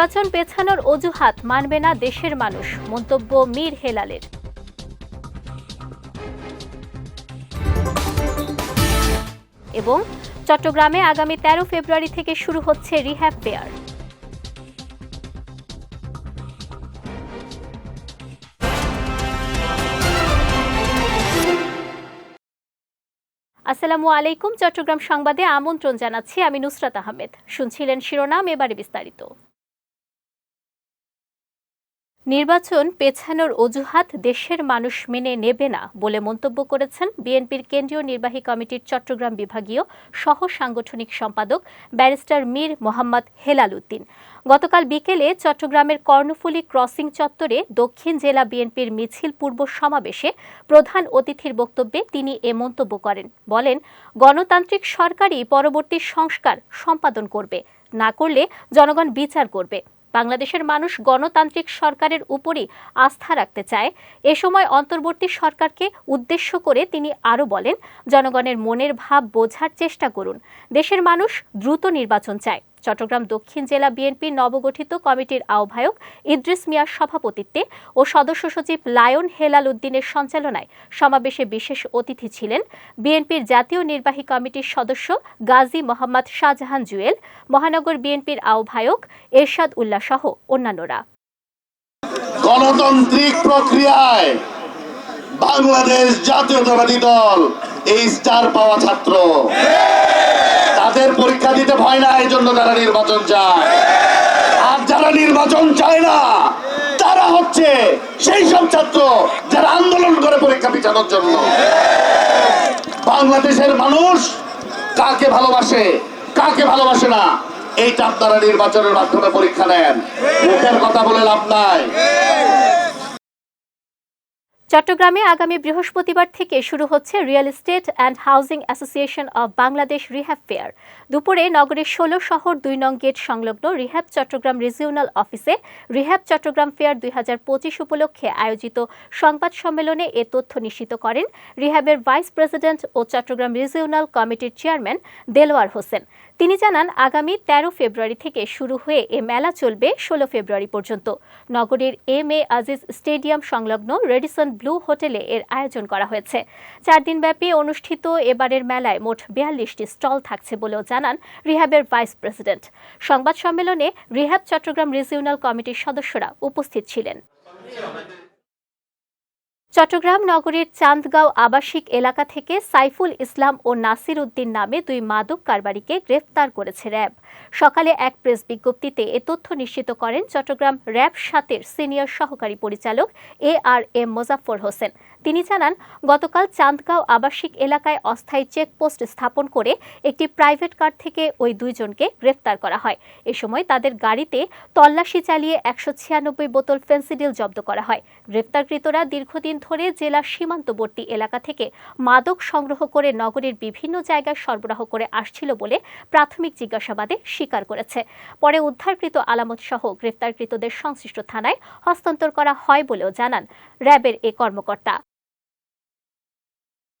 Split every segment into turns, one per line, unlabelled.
নির্বাচন পেছানোর অজুহাত মানবে না দেশের মানুষ। মন্তব্য মীর হেলালের। এবং চট্টগ্রামে আগামী তেরো ফেব্রুয়ারি থেকে শুরু হচ্ছে রিহ্যাব ফেয়ার। আসসালামু আলাইকুম, চট্টগ্রাম সংবাদে আমন্ত্রণ জানাচ্ছি আমি নুসরাত আহমেদ। শুনছিলেন শিরোনাম, এবারে বিস্তারিত। নির্বাচন পেছানোর অজুহাত দেশের মানুষ মেনে নেবে না বলে মন্তব্য করেছেন বিএনপির কেন্দ্রীয় নির্বাহী কমিটির চট্টগ্রাম বিভাগীয় সহ সাংগঠনিক সম্পাদক ব্যারিস্টার মীর মোহাম্মদ হেলাল উদ্দিন। গতকাল বিকেলে চট্টগ্রামের কর্ণফুলী ক্রসিং চত্বরে দক্ষিণ জেলা বিএনপির মিছিল পূর্ব সমাবেশে প্রধান অতিথির বক্তব্যে তিনি এ মন্তব্য করেন। বলেন, গণতান্ত্রিক সরকারই পরবর্তী সংস্কার সম্পাদন করবে। না করলে জনগণ বিচার করবে। বাংলাদেশের মানুষ গণতান্ত্রিক সরকারের উপরই আস্থা রাখতে চায়। এ সময় অন্তর্বর্তী সরকারকে উদ্দেশ্য করে তিনি আরও বলেন, জনগণের মনের ভাব বোঝার চেষ্টা করুন। দেশের মানুষ দ্রুত নির্বাচন চায়। চট্টগ্রাম দক্ষিণ জেলা বিএনপির নবগঠিত কমিটির আহ্বায়ক ইদ্রিস মিয়ার সভাপতিত্বে ও সদস্য সচিব লায়ন হেলাল উদ্দিনের সঞ্চালনায় সমাবেশে বিশেষ অতিথি ছিলেন বিএনপির জাতীয় নির্বাহী কমিটির সদস্য গাজী মোহাম্মদ শাহজাহান জুয়েল, মহানগর বিএনপির আহ্বায়ক এরশাদ উল্লাহ সহ অন্যান্যরা।
গণতান্ত্রিক প্রক্রিয়ায় বাংলাদেশ জাতীয়তাবাদী দল এই স্টার পাওয়া ছাত্র। তাদের পরীক্ষা দিতে ভয় না এই জন্য তারা নির্বাচন চায়। আর যারা নির্বাচন চায় না, তারা হচ্ছে সেই সব ছাত্র যারা আন্দোলন করে পরীক্ষা পিছানোর জন্য। বাংলাদেশের মানুষ কাকে ভালোবাসে কাকে ভালোবাসে না, এইটা আপনারা নির্বাচনের মাধ্যমে পরীক্ষা নেন। মুখের কথা বলে লাভ নাই।
চট্টগ্রামে আগামী বৃহস্পতিবার থেকে শুরু হচ্ছে real estate and housing association of Bangladesh REHAB fair. দুপুরে নগরের ষোলো শহর, দুই নং গেট সংলগ্ন রিহ্যাব চট্টগ্রাম রিজিওনাল অফিসে রিহ্যাব চট্টগ্রাম ফেয়ার দুই হাজার পঁচিশ উপলক্ষে আয়োজিত সংবাদ সম্মেলনে এ তথ্য নিশ্চিত করেন রিহ্যাবের ভাইস প্রেসিডেন্ট ও চট্টগ্রাম রিজিওনাল কমিটির চেয়ারম্যান দেলোয়ার হোসেন। তিনি জানান, আগামী তেরো ফেব্রুয়ারি থেকে শুরু হয়ে এ মেলা চলবে ষোলো ফেব্রুয়ারি পর্যন্ত। নগরীর এম এ আজিজ স্টেডিয়াম সংলগ্ন রেডিসন ব্লু হোটেলে এর আয়োজন করা হয়েছে। চার দিনব্যাপী অনুষ্ঠিত এবারের মেলায় মোট বিয়াল্লিশটি স্টল থাকছে বলেও জানান রিহ্যাবের ভাইস প্রেসিডেন্ট। সংবাদ সম্মেলনে রিহ্যাব চট্টগ্রাম রিজিওনাল কমিটির সদস্যরা উপস্থিত ছিলেন। চট্টগ্রাম নগরীর চান্দগাঁও আবাসিক এলাকা থেকে সাইফুল ইসলাম ও নাসির উদ্দিন নামে দুই মাদক কারবারিকে গ্রেফতার করেছে র্যাব। সকালে এক প্রেস বিজ্ঞপ্তিতে এ তথ্য নিশ্চিত করেন চট্টগ্রাম র্যাব সাতের সিনিয়র সহকারী পরিচালক A R M Mozaffar Hossain. তিনি জানান, গতকাল চান্দগাঁও আবাসিক এলাকায় অস্থায়ী চেকপোস্ট স্থাপন করে একটি প্রাইভেট কার থেকে ওই দুইজনকে গ্রেফতার করা হয়। এ সময় তাদের গাড়িতে তল্লাশি চালিয়ে একশো ছিয়ানব্বই বোতল ফেন্সিডিল জব্দ করা হয়। গ্রেফতারকৃতরা দীর্ঘদিন ধরে জেলার সীমান্তবর্তী এলাকা থেকে মাদক সংগ্রহ করে নগরীর বিভিন্ন জায়গায় সরবরাহ করে আসছিল বলে প্রাথমিক জিজ্ঞাসাবাদে স্বীকার করেছে। পরে উদ্ধারকৃত আলামত সহ গ্রেফতারকৃতদের সংশ্লিষ্ট থানায় হস্তান্তর করা হয় বলেও জানান র্যাবের এ কর্মকর্তা।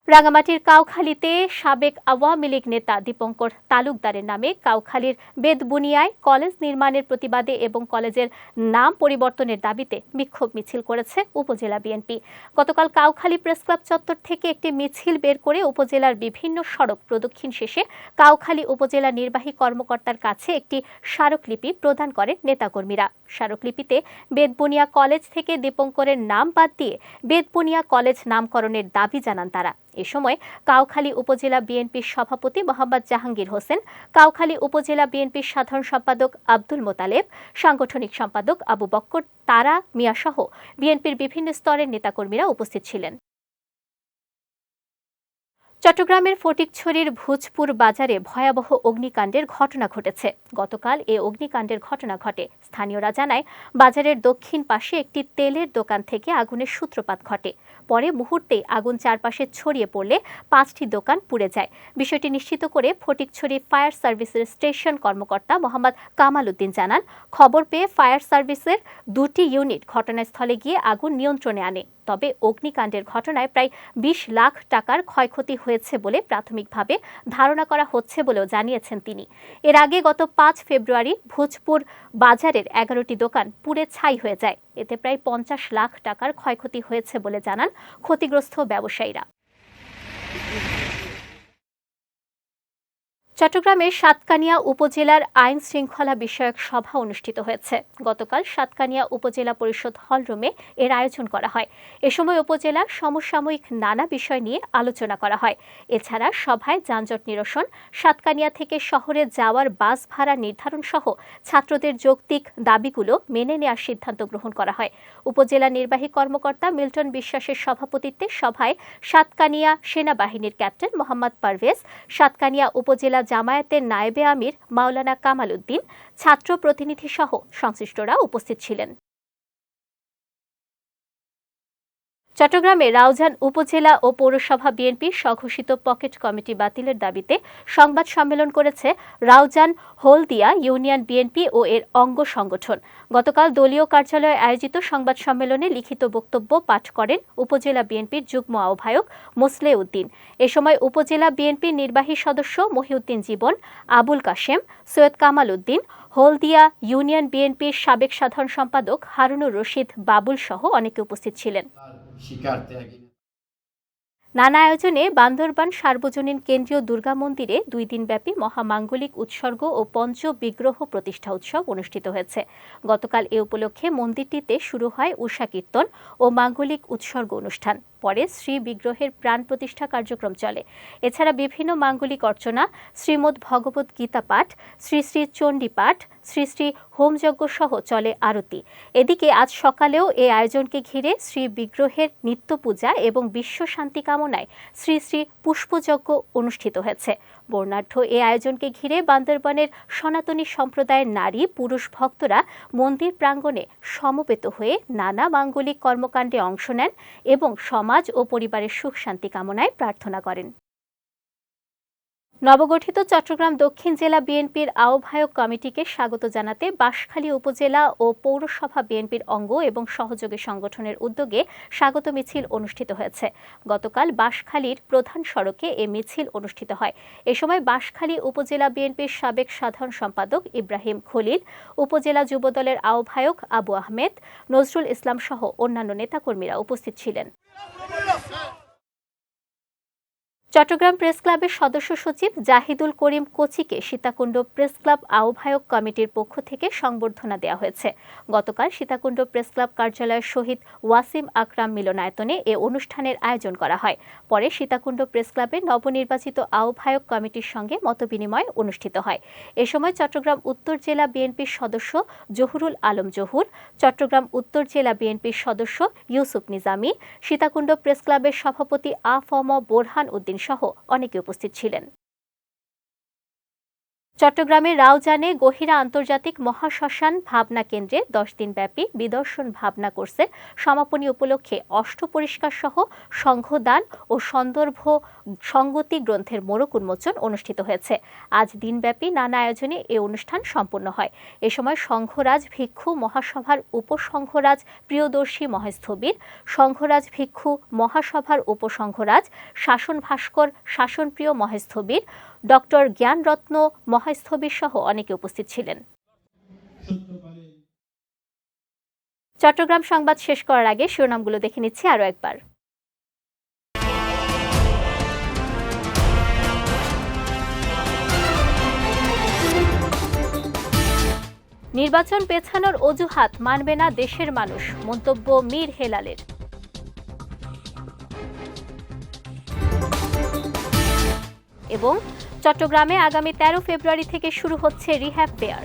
রাঙামাটির কাউখালীতে সাবেক আওয়ামী লীগ নেতা দীপঙ্কর তালুকদারের নামে কাউখালীর বেদবুনিয়ায় কলেজ নির্মাণের প্রতিবাদে এবং কলেজের নাম পরিবর্তনের দাবিতে বিক্ষোভ মিছিল করেছে উপজেলা বিএনপি। গতকাল কাউখালী প্রেসক্লাব চত্বর থেকে একটি মিছিল বের করে উপজেলার বিভিন্ন সড়ক প্রদক্ষিণ শেষে কাউখালী উপজেলা নির্বাহী কর্মকর্তার কাছে একটি স্মারকলিপি প্রদান করেন নেতাকর্মীরা। স্মারকলিপিতে বেদবুনিয়া কলেজ থেকে দীপঙ্করের নাম বাদ দিয়ে বেদবুনিয়া কলেজ নামকরণের দাবি জানান তারা। এ সময় কাউখালী উপজেলা বিএনপির সভাপতি মোহাম্মদ জাহাঙ্গীর হোসেন, কাউখালী উপজেলা বিএনপির সাধারণ সম্পাদক আব্দুল মোতালেব, সাংগঠনিক সম্পাদক আবু বক্কর, তারা, মিয়াসহ বিএনপির বিভিন্ন স্তরের নেতাকর্মীরা উপস্থিত ছিলেন। চট্টগ্রামের ফটিকছড়ির ভোজপুর বাজারে ভয়াবহ অগ্নিকাণ্ডের ঘটনা ঘটেছে। গতকাল এ অগ্নিকাণ্ডের ঘটনা ঘটে। স্থানীয়রা জানায়, বাজারের দক্ষিণ পাশে একটি তেলের দোকান থেকে আগুনের সূত্রপাত ঘটে। পরে মুহূর্তেই আগুন চারপাশে ছড়িয়ে পড়লে পাঁচটি দোকান পুড়ে যায়। বিষয়টি নিশ্চিত করে ফটিকছড়ি ফায়ার সার্ভিসের স্টেশন কর্মকর্তা মোহাম্মদ কামাল উদ্দিন জানান, খবর পেয়ে ফায়ার সার্ভিসের দুটি ইউনিট ঘটনাস্থলে গিয়ে আগুন নিয়ন্ত্রণে আনে। তবে অগ্নিকাণ্ডের ঘটনায় প্রায় বিশ লাখ টাকার ক্ষয়ক্ষতি হয়েছে বলে প্রাথমিকভাবে ধারণা করা হচ্ছে বলেও জানিয়েছেন তিনি। এর আগে গত পাঁচ ফেব্রুয়ারি ভোজপুর বাজারের এগারোটি দোকান পুড়ে ছাই হয়ে যায়। এতে প্রায় পঞ্চাশ লাখ টাকার ক্ষয়ক্ষতি হয়েছে বলে জানান ক্ষতিগ্রস্ত ব্যবসায়ীরা। চট্টগ্রামের সাতকানিয়া উপজেলার আইন শৃঙ্খলা বিষয়ক সভা অনুষ্ঠিত হয়েছে। গতকাল সাতকানিয়া উপজেলা পরিষদ হলরুমে এর আয়োজন করা হয়। এ সময় উপজেলার সমসাময়িক নানা বিষয় নিয়ে আলোচনা করা হয়। এছাড়া সভায় যানজট নিরসন, সাতকানিয়া থেকে শহরে যাওয়ার বাস ভাড়া নির্ধারণ সহ ছাত্রদের যৌক্তিক দাবিগুলো মেনে নেওয়ার সিদ্ধান্ত গ্রহণ করা হয়। উপজেলা নির্বাহী কর্মকর্তা মিল্টন বিশ্বাসের সভাপতিত্বে সভায় সাতকানিয়া সেনাবাহিনীর ক্যাপ্টেন মোহাম্মদ পারভেজ, সাতকানিয়া উপজেলা জামায়াতের নায়েবে আমির মাওলানা কামাল উদ্দিন ছাত্র প্রতিনিধিসহ সংশ্লিষ্টরা উপস্থিত ছিলেন। চট্টগ্রামে রাউজান উপজেলা ও পৌরসভা বিএনপির স্বঘোষিত পকেট কমিটি বাতিলের দাবিতে সংবাদ সম্মেলন করেছে রাউজান হলদিয়া ইউনিয়ন বিএনপি ও এর অঙ্গ সংগঠন। গতকাল দলীয় কার্যালয়ে আয়োজিত সংবাদ সম্মেলনে লিখিত বক্তব্য পাঠ করেন উপজেলা বিএনপির যুগ্ম আহ্বায়ক মোসলে উদ্দিন এ সময় উপজেলা বিএনপির নির্বাহী সদস্য মহিউদ্দিন জীবন, আবুল কাশেম, সৈয়দ কামাল উদ্দিন, হলদিয়া ইউনিয়ন বিএনপির সাবেক সাধারণ সম্পাদক হারুনুর রশিদ বাবুল সহ অনেকে উপস্থিত ছিলেন।
শিকার ত্যাগী
নানা আয়োজনে বান্দরবান সার্বজনীন কেন্দ্রীয় দুর্গা মন্দিরে দুই দিনব্যাপী মহামাঙ্গলিক উৎসর্গ ও পঞ্চ বিগ্রহ প্রতিষ্ঠা উৎসব অনুষ্ঠিত হয়েছে। গতকাল এ উপলক্ষে মন্দিরটিতে শুরু হয় উষা কীর্তন ও মাঙ্গলিক উৎসর্গ অনুষ্ঠান। পরে শ্রী বিগ্রহের প্রাণ প্রতিষ্ঠা কার্যক্রম চলে। এছাড়া বিভিন্ন মাঙ্গলিক অর্চনা, শ্রীমদ ভগবত গীতা পাঠ, শ্রী শ্রী চণ্ডী পাঠ, শ্রী শ্রী হোমযজ্ঞ সহ চলে আরতি। এদিকে আজ সকালেও এই আয়োজনকে ঘিরে শ্রী বিগ্রহের নিত্য পূজা এবং বিশ্ব শান্তি কামনায় শ্রী শ্রী পুষ্পযজ্ঞ অনুষ্ঠিত হয়েছে। বর্ণাঢ্য এই আয়োজনকে ঘিরে বান্দরবানের সনাতনী সম্প্রদায়ের নারী, পুরুষ ভক্তরা মন্দির প্রাঙ্গণে সমবেত হয়ে নানা মাঙ্গলিক কর্মকাণ্ডে অংশ নেন এবং সমাজ ও পরিবারের সুখ শান্তি কামনায় প্রার্থনা করেন। নবগঠিত চট্টগ্রাম দক্ষিণ জেলা বিএনপির আহ্বায়ক কমিটিকে স্বাগত জানাতে বাঁশখালী উপজেলা ও পৌরসভা বিএনপির অঙ্গ এবং সহযোগী সংগঠনের উদ্যোগে স্বাগত মিছিল অনুষ্ঠিত হয়েছে। গতকাল বাঁশখালীর প্রধান সড়কে এ মিছিল অনুষ্ঠিত হয়। এ সময় বাঁশখালী উপজেলা বিএনপির সাবেক সাধারণ সম্পাদক ইব্রাহিম খলিল, উপজেলা যুবদলের আহ্বায়ক আবু আহমেদ, নজরুল ইসলাম সহ অন্যান্য নেতাকর্মীরা উপস্থিত ছিলেন। চট্টগ্রাম প্রেস ক্লাবের সদস্য সচিব জাহিদুল করিম কোচিকে সীতাকুণ্ড প্রেস ক্লাব আহ্বায়ক কমিটির পক্ষ থেকে সংবর্ধনা দেওয়া হয়েছে। গতকাল সীতাকুণ্ড প্রেস ক্লাব কার্যালয়ের শহীদ ওয়াসিম আকরাম মিলনায়তনে এ অনুষ্ঠানের আয়োজন করা হয়। পরে সীতাকুণ্ড প্রেস ক্লাবের নবনির্বাচিত আহ্বায়ক কমিটির সঙ্গে মতবিনিময় অনুষ্ঠিত হয়। এ সময় চট্টগ্রাম উত্তর জেলা বিএনপির সদস্য জহুরুল আলম জহুর, চট্টগ্রাম উত্তর জেলা বিএনপির সদস্য ইউসুফ নিজামী, সীতাকুণ্ড প্রেস ক্লাবের সভাপতি আফম বোরহান উদ্দিন সহ অনেকে উপস্থিত ছিলেন। চট্টগ্রামের রাউজানে গহিরা আন্তর্জাতিক মহাশ্মশান ভাবনা কেন্দ্রে দশ দিনব্যাপী বিদর্শন ভাবনা কোর্সের সমাপনী উপলক্ষে অষ্ট পরিষ্কার সহ সংঘদান ও সন্দর্ভ সঙ্গতি গ্রন্থের মোড়ক উন্মোচন অনুষ্ঠিত হয়েছে। আজ দিনব্যাপী নানা আয়োজনে এ অনুষ্ঠান সম্পন্ন হয়। এ সময় সংঘরাজ ভিক্ষু মহাসভার উপসংঘরাজ প্রিয়দর্শী মহেস্থবির সংঘরাজ ভিক্ষু মহাসভার উপসংঘরাজ, শাসন ভাস্কর শাসনপ্রিয় মহেস্থবির ডক্টর জ্ঞানরত্ন মহাস্থবির সহ অনেকে উপস্থিত ছিলেন। চট্টগ্রাম সংবাদ শেষ করার আগে শিরোনামগুলো দেখে নিচ্ছি আরও একবার। নির্বাচন পেছানোর অজুহাত মানবে না দেশের মানুষ, মন্তব্য মীর হেলালের। এবং চট্টগ্রামে আগামী তেরো ফেব্রুয়ারি থেকে শুরু হচ্ছে রিহ্যাব ফেয়ার।